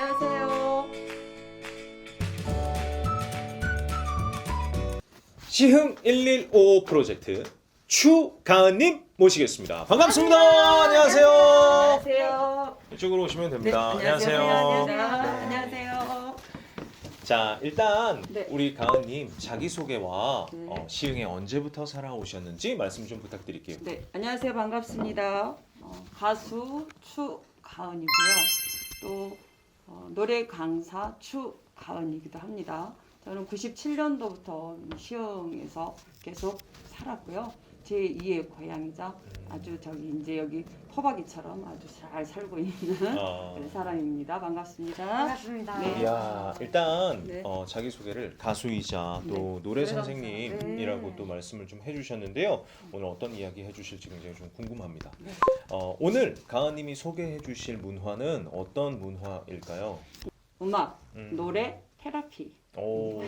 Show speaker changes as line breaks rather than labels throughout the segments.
안녕하세요.
시흥 115 프로젝트 추가은님 모시겠습니다. 반갑습니다. 안녕하세요.
안녕하세요.
이쪽으로 오시면
네,
됩니다.
안녕하세요.
안녕하세요.
네,
네.
안녕하세요.
자, 일단
네.
우리 가은님 자기 소개와
네.
어, 시흥에 언제부터 살아오셨는지 말씀 좀 부탁드릴게요.
네, 안녕하세요. 반갑습니다. 어, 가수 추가은이고요. 또 어, 노래 강사 추가은이기도 합니다. 저는 97년도부터 시흥에서 계속 살았고요. 제 2의 고향이자 아주 저기 이제 여기 토박이처럼 아주 잘 살고 있는
어,
네, 사람입니다. 반갑습니다.
반갑습니다.
네.
이야, 일단
네.
어, 자기 소개를 가수이자 또
네.
노래
노래
선생님이라고
강사.
또 말씀을 좀 해주셨는데요. 오늘 어떤 이야기 해주실지 굉장히 좀 궁금합니다.
네.
어, 오늘 가은님이 소개해주실 문화는 어떤 문화일까요?
음악,
음.
노래, 테라피.
오,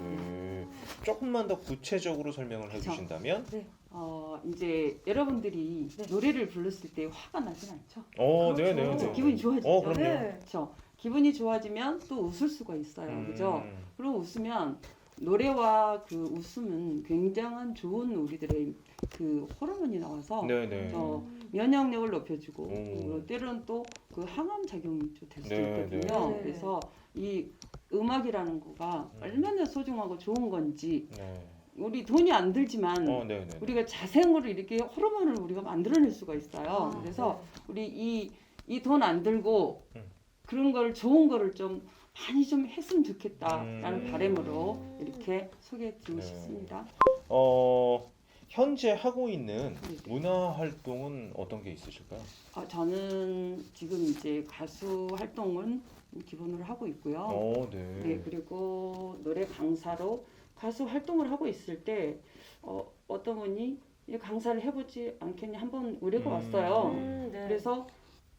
네. 조금만 더 구체적으로 설명을
그쵸.
해주신다면?
어 이제 여러분들이
네.
노래를 불렀을 때 화가 나진 않죠.
어,
그렇죠.
네, 네, 네.
기분이 좋아지죠.
어, 그럼요.
네.
그렇죠. 기분이 좋아지면 또 웃을 수가 있어요.
음,
그죠? 그리고 웃으면 노래와 그 웃음은 굉장한 좋은 우리들의 그 호르몬이 나와서
네, 네.
어, 면역력을 높여주고
오.
그리고 때로는 또 그 항암 작용이 좀 될수
네,
있거든요.
네.
그래서 이 음악이라는 거가
음.
얼마나 소중하고 좋은 건지
네.
우리 돈이 안 들지만
어, 네, 네.
우리가 자생으로 이렇게 호르몬을 우리가 만들어낼 수가 있어요.
아,
그래서 우리 이 이 돈 안 들고
음.
그런 걸 좋은 거를 좀 많이 좀 했으면 좋겠다라는
음.
바람으로 이렇게 소개해 드리고
네.
싶습니다.
어, 현재 하고 있는
네.
문화 활동은 어떤 게 있으실까요?
어, 저는 지금 이제 가수 활동은 기본으로 하고 있고요.
어, 네.
네, 그리고 노래 강사로 가수 활동을 하고 있을 때 어, 어떤 분이 이 강사를 해보지 않겠냐 한번 의뢰가
음.
왔어요.
음, 네.
그래서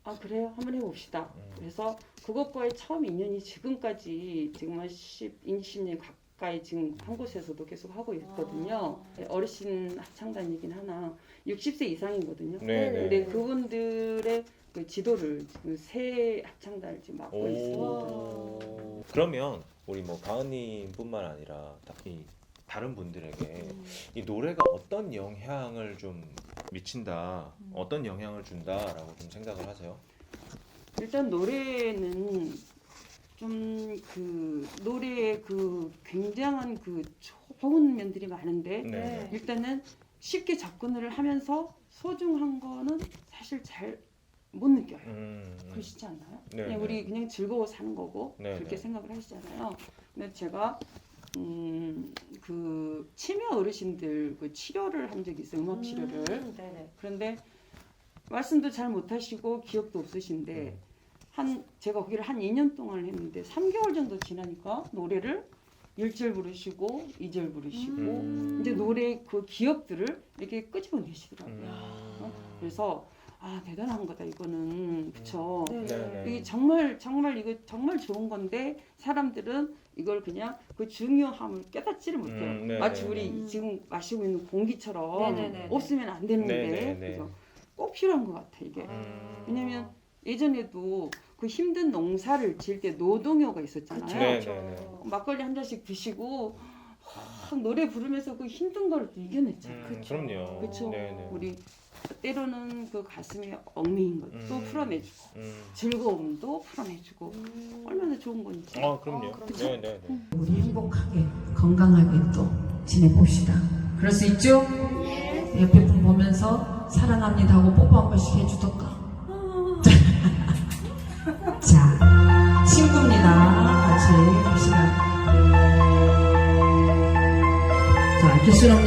아 그래요 한번 해봅시다.
음.
그래서 그것과의 처음 인연이 지금까지 지금 한 10, 20년 가까이 지금 한 곳에서도 계속 하고 있거든요. 네, 어르신 합창단이긴 하나 60세 이상이거든요.
네, 네.
근데 그분들의 그 지도를 지금 새 합창단을 지금 맡고 있습니다.
오. 그러면 우리 뭐 가은님뿐만 아니라 다- 이 다른 분들에게
음.
이 노래가 어떤 영향을 좀 미친다,
음.
어떤 영향을 준다라고 좀 생각을 하세요?
일단 노래는 좀 그 노래의 그 굉장한 그 좋은 면들이 많은데
네.
일단은 쉽게 접근을 하면서 소중한 거는 사실 잘 못 느껴요.
음, 음.
그러시지 않나요?
네,
그냥
네.
우리 그냥 즐거워 사는 거고
네,
그렇게
네.
생각을 하시잖아요. 근데 제가 음, 그 치매 어르신들 그 치료를 한 적이 있어요. 음악 치료를.
음, 네네.
그런데 말씀도 잘 못하시고 기억도 없으신데
음.
한 제가 거기를 한 2년 동안 했는데 3개월 정도 지나니까 노래를 1절 부르시고 2절 부르시고
음.
이제 노래 그 기억들을 이렇게 끄집어내시더라고요.
음.
그래서 아 대단한 거다 이거는 그쵸.
네.
네, 네.
이게 정말 정말 이거 정말 좋은 건데 사람들은 이걸 그냥 그 중요함을 깨닫지를 못해요.
음, 네,
마치
네,
우리
네.
지금 마시고 있는 공기처럼
네,
없으면 안 되는데
네.
그래서 꼭 필요한 것 같아 이게.
음.
왜냐면 예전에도 그 힘든 농사를 지을 때 노동요가 있었잖아요.
네. 네, 네.
막걸리 한 잔씩 드시고 막 노래 부르면서 그 힘든 걸또 이겨냈잖아요.
음, 그럼요.
그쵸.
네, 네.
우리 때로는 그 가슴에 얽매인 것도
음.
풀어내주고
음.
즐거움도 풀어내주고
음.
얼마나 좋은 건지.
아, 그럼요.
아, 그럼요.
네, 네, 네.
우리 행복하게 건강하게 또 지내봅시다. 그럴 수 있죠? 옆에 분 보면서 사랑합니다 하고 뽀뽀 한 번씩 해주던가. 자, 기술 언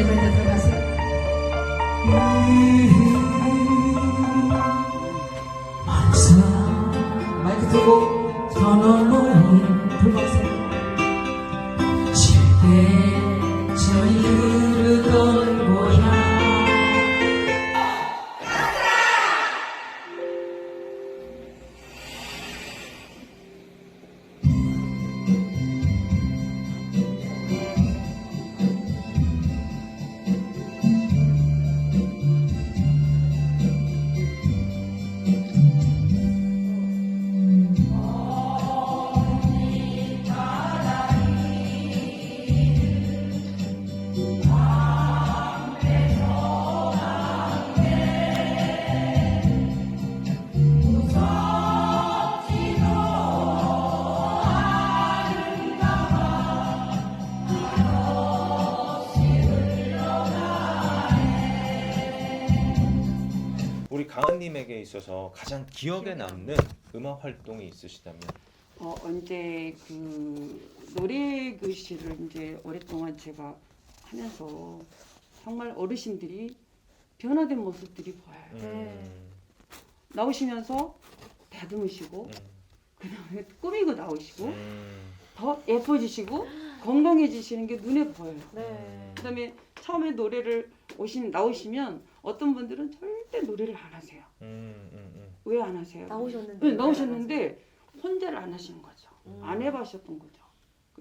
있어서 가장 기억에 남는 음악 활동이 있으시다면
어, 언제 그 노래 교실을 이제 오랫동안 제가 하면서 정말 어르신들이 변화된 모습들이 보여요.
음,
나오시면서 다듬으시고
음,
그다음에 꾸미고 나오시고
음,
더 예뻐지시고 건강해지시는 게 눈에 보여요.
네.
그 다음에 처음에 노래를 오신 나오시면 어떤 분들은 절대 노래를 안 하세요.
음, 음,
왜 안 하세요?
나오셨는데.
네, 나오셨는데 혼자를 안 하시는 거죠.
음.
안 해보셨던 거죠.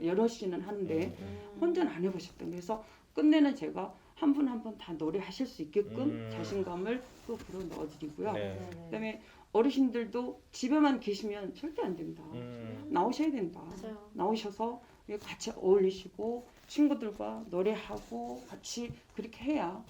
여러 씨는 하는데
음.
혼자는 안 해보셨던. 그래서 끝내는 제가 한 분 한 분 다 노래하실 수 있게끔
음.
자신감을 또 불어 넣어드리고요.
네.
그다음에 어르신들도 집에만 계시면 절대 안 된다.
음,
나오셔야 된다.
맞아요.
나오셔서 같이 어울리시고 친구들과 노래하고 같이 그렇게 해야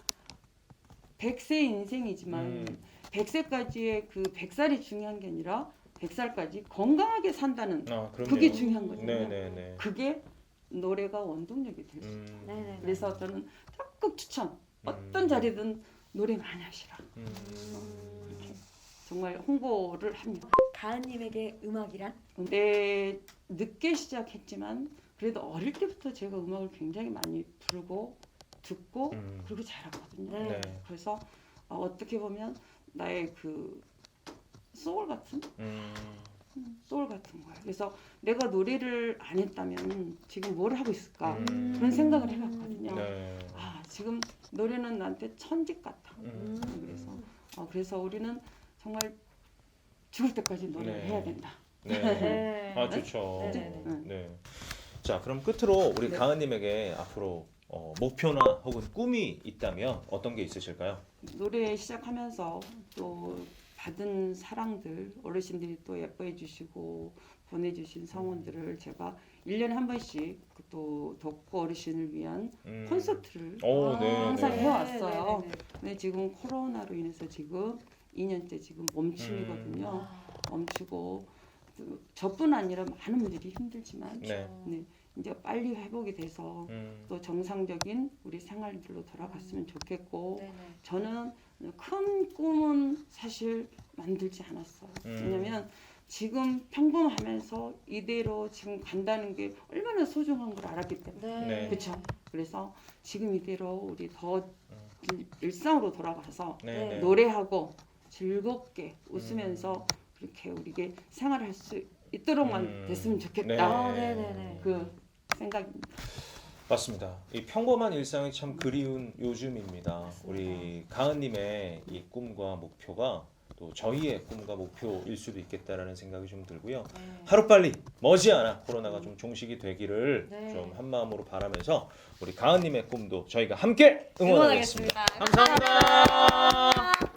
100세 인생이지만
음.
100세까지의 그 100살이 중요한 게 아니라 100살까지 건강하게 산다는
아.
그게 중요한 거죠.
네, 네, 네.
그게 노래가 원동력이 될 수 있어요.
음,
네네.
그래서 저는 적극 추천. 어떤
음.
자리든 노래 많이 하시라.
음.
이렇게 정말 홍보를 합니다.
가은님에게 음악이란?
근데 늦게 시작했지만 그래도 어릴 때부터 제가 음악을 굉장히 많이 불고 듣고
음.
그리고 잘하거든요.
네.
네.
그래서 어, 어떻게 보면 나의 그 소울 같은
음,
소울 같은 거예요. 그래서 내가 노래를 안 했다면 지금 뭘 하고 있을까
음.
그런 생각을 해봤거든요.
네.
아 지금 노래는 나한테 천직 같아.
음.
그래서 어, 그래서 우리는 정말 죽을 때까지 노래를
네.
해야 된다.
네.
네.
아 좋죠.
네.
네. 자 그럼 끝으로 우리
네.
가은님에게 앞으로 어, 목표나 혹은 꿈이 있다면 어떤 게 있으실까요?
노래 시작하면서 또 받은 사랑들 어르신들이 또 예뻐해 주시고 보내주신 성원들을 제가 1년에 한 번씩 그또 덕후 어르신을 위한
음.
콘서트를
오,
아,
네,
항상
네.
해왔어요.
네 네 네.
근데 지금 코로나로 인해서 지금 2년째 지금 멈춤이거든요.
아,
멈추고 또 저뿐 아니라 많은 분들이 힘들지만
네.
네, 이제 빨리 회복이 돼서
음.
또 정상적인 우리 생활들로 돌아갔으면 좋겠고
네네.
저는 큰 꿈은 사실 만들지 않았어요.
음.
왜냐면 지금 평범하면서 이대로 지금 간다는 게 얼마나 소중한 걸 알았기 때문에.
네.
그쵸. 그래서 지금 이대로 우리 더 일- 일상으로 돌아가서
네, 네.
노래하고 즐겁게 웃으면서 그렇게 우리게 생활할 수 있도록만
음.
됐으면 좋겠다.
네.
아, 네네네.
그 생각입니다.
맞습니다. 이 평범한 일상이 참 그리운 요즘입니다.
맞습니다.
우리 가은님의 이 꿈과 목표가 또 저희의 꿈과 목표일 수도 있겠다라는 생각이 좀 들고요.
네.
하루빨리 머지않아 코로나가 좀 종식이 되기를
네.
좀 한마음으로 바라면서 우리 가은님의 꿈도 저희가 함께 응원하겠습니다.
응원하겠습니다.
감사합니다.